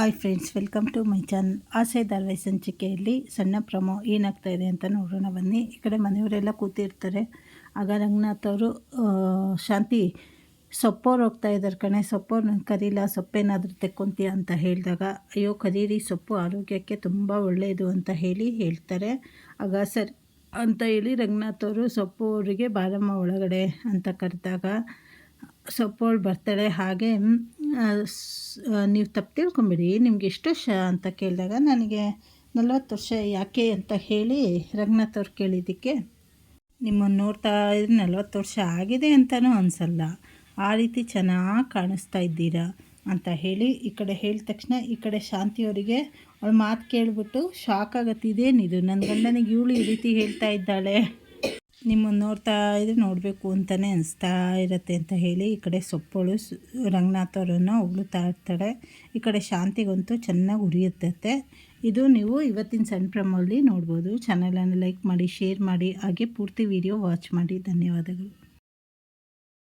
Hi friends, welcome to my channel. ಆಸೆ ಧಾರಾವಾಹಿ ಸಂಚಿಕೆಯಲ್ಲಿ ಸಣ್ಣ ಪ್ರಮೋ ಏನಾಗ್ತಾ ಇದೆ ಅಂತ ನೋಡೋಣ ಬನ್ನಿ. ಈ ಕಡೆ ಮನೆಯವರೆಲ್ಲ ಕೂತಿರ್ತಾರೆ. ಆಗ ರಂಗನಾಥ್ ಅವರು ಶಾಂತಿ, ಸೊಪ್ಪೋರು ಹೋಗ್ತಾ ಇದ್ದಾರೆ ಕಣೆ. ಸೊಪ್ಪೋರು ಕರೀಲ, ಸೊಪ್ಪೇನಾದರೂ ತೆಕ್ಕೊಂತೀಯ ಅಂತ ಹೇಳಿದಾಗ, ಅಯ್ಯೋ ಕರೀರಿ, ಸೊಪ್ಪು ಆರೋಗ್ಯಕ್ಕೆ ತುಂಬ ಒಳ್ಳೆಯದು ಅಂತ ಹೇಳಿ ಹೇಳ್ತಾರೆ. ಆಗ ಸರ್ ಅಂತ ಹೇಳಿ ರಂಗನಾಥ್ ಅವರು ಸೊಪ್ಪು ಅವರಿಗೆ ಬಾರಮ್ಮ ಒಳಗಡೆ ಅಂತ ಕರೆದಾಗ, ಸೊಪ್ಪೋಳು ಬರ್ತಾಳೆ. ಹಾಗೆ ನೀವು ತಪ್ಪು ತಿಳ್ಕೊಂಬಿಡಿ. ನಿಮ್ಗೆ ಎಷ್ಟು ವರ್ಷ ಅಂತ ಕೇಳಿದಾಗ ನನಗೆ ನಲ್ವತ್ತು ವರ್ಷ ಯಾಕೆ ಅಂತ ಹೇಳಿ ರಂಗನಾಥ್ ಅವ್ರು ಕೇಳಿದ್ದಕ್ಕೆ ನಿಮ್ಮನ್ನು ನೋಡ್ತಾ ಇದ್ರೆ ನಲ್ವತ್ತು ವರ್ಷ ಆಗಿದೆ ಅಂತಲೂ ಅನಿಸಲ್ಲ. ಆ ರೀತಿ ಚೆನ್ನಾಗಿ ಕಾಣಿಸ್ತಾ ಇದ್ದೀರಾ ಅಂತ ಹೇಳಿ ಈ ಕಡೆ ಹೇಳಿದ ತಕ್ಷಣ ಈ ಕಡೆ ಶಾಂತಿಯವರಿಗೆ ಅವಳು ಮಾತು ಕೇಳಿಬಿಟ್ಟು ಶಾಕ್ ಆಗತ್ತಿದೇನಿದು. ನನ್ನ ಗಂಡನಿಗೆ ಇವಳು ಈ ರೀತಿ ಹೇಳ್ತಾ ಇದ್ದಾಳೆ. ನಿಮ್ಮನ್ನು ನೋಡ್ತಾ ಇದ್ರೆ ನೋಡಬೇಕು ಅಂತಲೇ ಅನಿಸ್ತಾ ಇರುತ್ತೆ ಅಂತ ಹೇಳಿ ಈ ಕಡೆ ಸೊಪ್ಪಳು ರಂಗನಾಥ್ ಅವರನ್ನು ಹೊಗಳುತ್ತಾ ಇರ್ತಾಳೆ ಈ ಕಡೆ ಶಾಂತಿಗಂತೂ ಚೆನ್ನಾಗಿ ಉರಿಯುತ್ತೆ. ಇದು ನೀವು ಇವತ್ತಿನ ಸಣ್ಣ ಪ್ರಮಲ್ಲಿ ನೋಡ್ಬೋದು. ಚಾನಲನ್ನು ಲೈಕ್ ಮಾಡಿ ಶೇರ್ ಮಾಡಿ, ಹಾಗೆ ಪೂರ್ತಿ ವಿಡಿಯೋ ವಾಚ್ ಮಾಡಿ. ಧನ್ಯವಾದಗಳು.